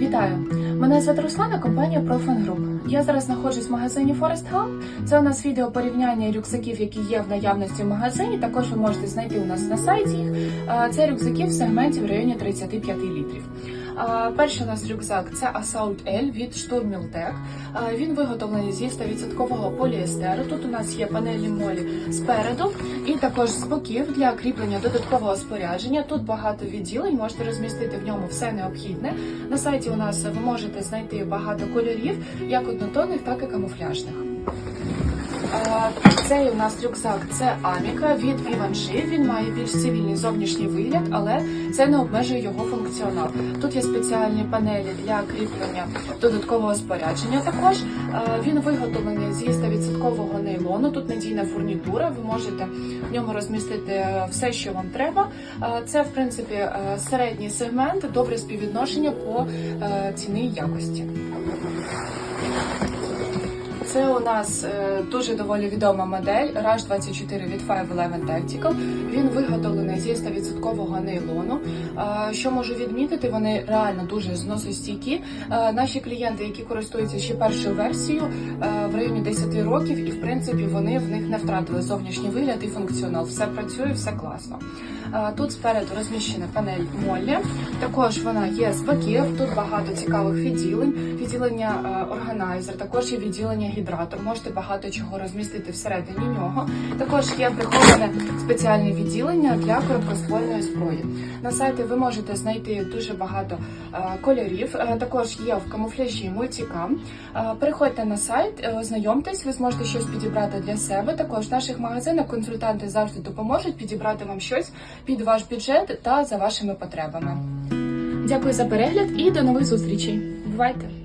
Вітаю! Мене звати Руслана, компанія Profan Group. Я зараз знаходжусь в магазині Forest Hub. Це у нас відео порівняння рюкзаків, які є в наявності в магазині. Також ви можете знайти у нас на сайті їх. Е, Це рюкзаки в сегменті в районі 35 літрів. Перший у нас рюкзак це Assault L від. Е, Він виготовлений зі 100% поліестеру. Тут у нас є панельні молі спереду і також з боків для кріплення додаткового спорядження. Тут багато відділень, можете розмістити в ньому все необхідне. На сайті у нас ви можете знайти багато кольорів, як однотонних, так і камуфляжних. Цей у нас рюкзак це Аміка від Givenchy. Він має більш цивільний зовнішній вигляд, але це не обмежує його функціонал. Тут є спеціальні панелі для кріплення додаткового спорядження. Також він виготовлений зі 100% нейлону. Тут надійна фурнітура. Ви можете в ньому розмістити е, все, що вам треба. Це в принципі е, середній сегмент, добре співвідношення по е, ціни і якості. Це у нас е, дуже доволі відома модель Rush 24 від 511 Tactical. Він виготовлений зі 100% нейлону. Е, що можу відмітити, вони реально дуже зносостійкі. Е, наші клієнти, які користуються ще першою версією, в районі 10 років, і в принципі вони в них не втратили зовнішній вигляд і функціонал. Все працює, все класно. Е, Тут спереду розміщена панель Моллі. Також вона є з боків. Тут багато цікавих відділень. Відділення е, органайзер, також є відділення гідратор. Можете багато чого розмістити всередині нього. Також є приховане спеціальне відділення для короткоствольної зброї. На сайті ви можете знайти дуже багато е, кольорів. Також є в камуфляжі мультикам. Переходьте на сайт, ознайомтесь, ви зможете щось підібрати для себе. Також в наших магазинах консультанти завжди допоможуть підібрати вам щось під ваш бюджет та за вашими потребами. Дякую за перегляд і до нових зустрічей. Бувайте!